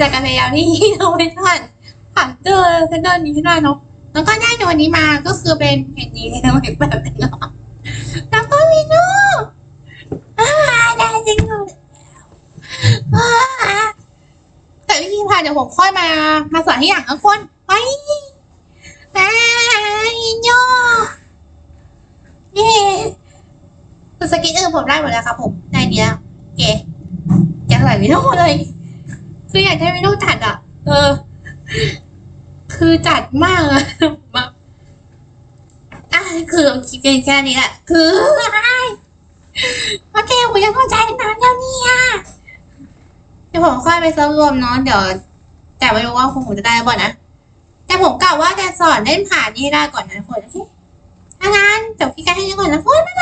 จากการพยายามที่เราไม่ทันผ่านเจอเซนเดอร์นี้ขึ้นมาเนาะแล้วก็ได้ตัวนี้มาก็คือเป็นเห็นนี้แล้วแบบนึงเนาะแล้วก็มีนูอ่าได้จริงเลยแต่วิธีผ่านเดี๋ยวผมค่อยมามาสอนให้อย่างละคนไปไปโยเย้คือสกิลอื่นผมได้หมดแล้วครับผมได้เนี้ยโอเคอยากใส่วิดีโอเลย คืออยากได้วิดีโอจัดอะ เออ คือจัดมากอะแบบอะคือคิดกันแค่นี้แหละ คืออะไรโอเคผมยังเข้าใจนานแล้วเนี่ยเดี๋ยวผมค่อยไปเซิร์ฟรวมเนาะเดี๋ยว แต่ไม่รู้ว่าผมจะได้บ่นะ แต่ผมกะว่าจะสอนเล่นผ่านนี่ให้ได้ก่อนนะคนโอเคถ้างั้นจบคลิปกันให้ก่อนนะคนบ๊ายบาย